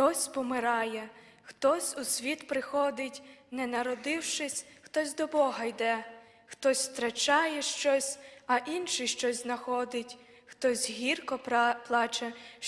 Хтось помирає, хтось у світ приходить, не народившись, хтось до Бога йде, хтось втрачає щось, а інший щось знаходить. Хтось гірко плаче, в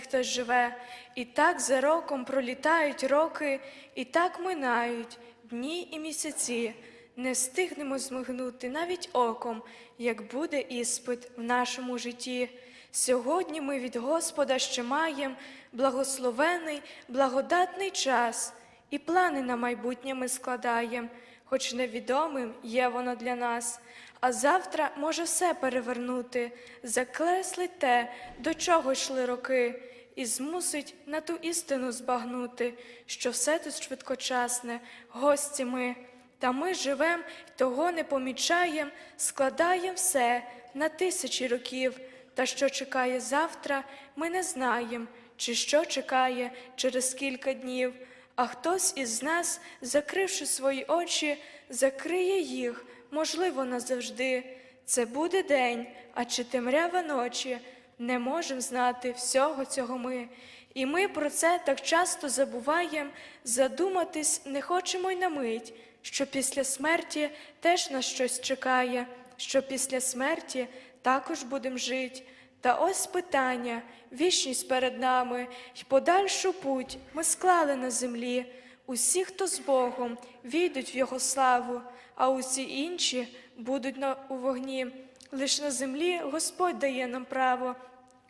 хтось живе, і так за роком пролітають роки, і так минають дні і місяці. Не встигнемо змигнути навіть оком, як буде іспит в нашому житті. Сьогодні ми від Господа ще маєм благословений, благодатний час, і плани на майбутнє ми складаєм, хоч невідомим є воно для нас. А завтра може все перевернути, закреслить те, до чого йшли роки, і змусить на ту істину збагнути, що все тут швидкочасне, гості ми. Та ми живем, того не помічаєм, складаєм все на тисячі років. Та що чекає завтра, ми не знаєм, чи що чекає через кілька днів. А хтось із нас, закривши свої очі, закриє їх, можливо, назавжди. Це буде день, а чи темрява ночі. Не можем знати всього цього ми. І ми про це так часто забуваєм, задуматись не хочемо й на мить, що після смерті теж нас щось чекає, що після смерті також будем жить. Та ось питання, вічність перед нами, й подальшу путь ми склали на землі. Усі, хто з Богом, війдуть в Його славу, а усі інші будуть на, у вогні. Лиш на землі Господь дає нам право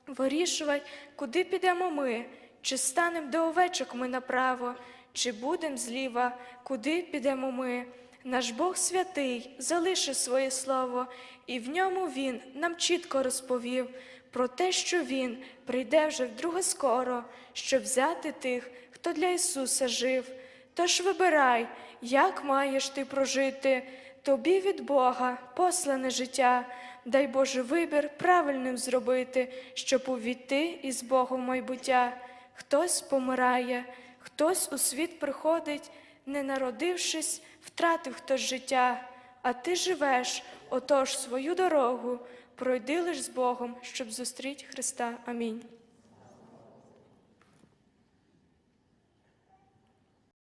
вирішувати, куди підемо ми, чи станем до овечок ми направо, чи будем зліва, куди підемо ми. Наш Бог святий залишив своє слово, і в ньому Він нам чітко розповів про те, що Він прийде вже вдруге скоро, щоб взяти тих, хто для Ісуса жив. Тож вибирай, як маєш ти прожити, тобі від Бога послане життя, дай Боже вибір правильним зробити, щоб увійти із Богом майбуття. Хтось помирає, хтось у світ приходить, не народившись, втратив хтось життя, а ти живеш, отож свою дорогу, пройди лиш з Богом, щоб зустріти Христа. Амінь.